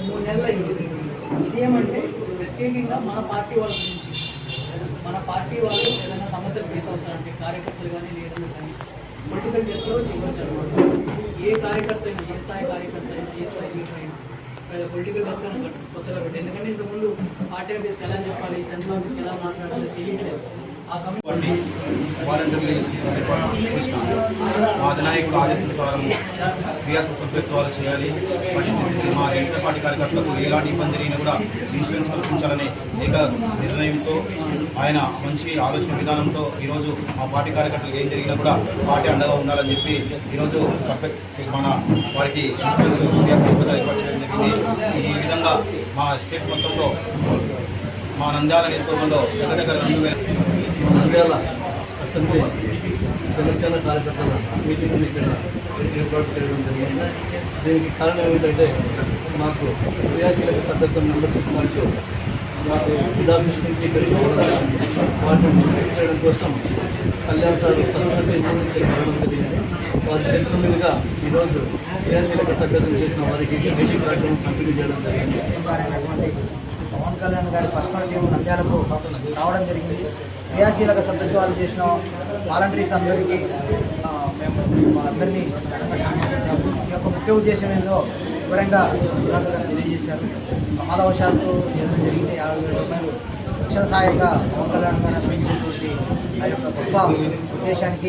మూడు నెలలు అయింది. ఇదేమంటే ప్రత్యేకంగా మన పార్టీ వాళ్ళ గురించి. మన పార్టీ వాళ్ళు ఏదైనా సమస్యలు ఫేస్ అవుతారంటే కార్యకర్తలు కానీ లీడర్లు కానీ పొలిటికల్ కేసులో చివరి అనమాట ఏ కార్యకర్త అయినా ఏ స్థాయి కార్యకర్త అయినా ఏ స్థాయి లీడర్ అయినా పొలిటికల్ బస్ కానీ కొత్తగా పెట్టి ఎందుకంటే ఇంతకుముందు పార్టీ ఆఫీస్కి ఎలా చెప్పాలి సెంట్రల్ ఆఫీస్కి ఎలా మాట్లాడాలి తెలియట్లేదు. వంటి వాలంటీర్లు చేసిన మా అధినాయకుడు ఆదేశానుసారం క్రియాశీల సభ్యత్వాలు చేయాలి మా రేషన్ పార్టీ కార్యకర్తలకు ఎలాంటి ఇబ్బంది జరిగినా కూడా ఇన్సూరెన్స్ కల్పించాలనే ఏక నిర్ణయంతో ఆయన మంచి ఆలోచన విధానంతో ఈరోజు మా పార్టీ కార్యకర్తలు ఏం జరిగినా కూడా పార్టీ అండగా ఉండాలని చెప్పి ఈరోజు సభ్య మన వారికి ఇన్సూరెన్స్ క్రియాశీల ఏర్పాటు చేయడం జరిగింది ఈ విధంగా మా స్టేట్ మొత్తంలో మా నంద్యాల నియోజకవర్గంలో దగ్గర దగ్గర రెండు వేల నంద్యాల అసెంబ్లీ జనసేన కార్యకర్తల మీటింగ్ని ఇక్కడ ఏర్పాటు చేయడం జరిగింది. దీనికి కారణం ఏమిటంటే మాకు క్రియాశీలక సభ్యత్వం మెంబర్షిప్ మాకు మాకు హెడ్ ఆఫీస్ నుంచి ఇక్కడికి వాటిని చేయడం కోసం కళ్యాణ్ సార్ తరఫున రావడం జరిగింది. వారి చేతుల మీదుగా ఈరోజు క్రియాశీలక సభ్యత్వం చేసిన వారికి మీటింగ్ కార్యక్రమం కంప్లీట్ చేయడం జరిగింది. కళ్యాణ్ గారి పర్సనల్ టీం నంద్యాలకు రావడం జరిగింది. క్రియాశీలక సభ్యత్వాలు చేసిన వాలంటీర్స్ అందరికీ మేము వాళ్ళందరినీ ఈ యొక్క ముఖ్య ఉద్దేశం ఏందో వివరంగా విధాత గారు తెలియజేశారు. ప్రమాదవశాత్తు ఏదైనా జరిగితే యాభై వేల రూపాయలు రక్షణ సహాయంగా పవన్ కళ్యాణ్ గారు అందించినటువంటి ఆ యొక్క గొప్ప ఉద్దేశానికి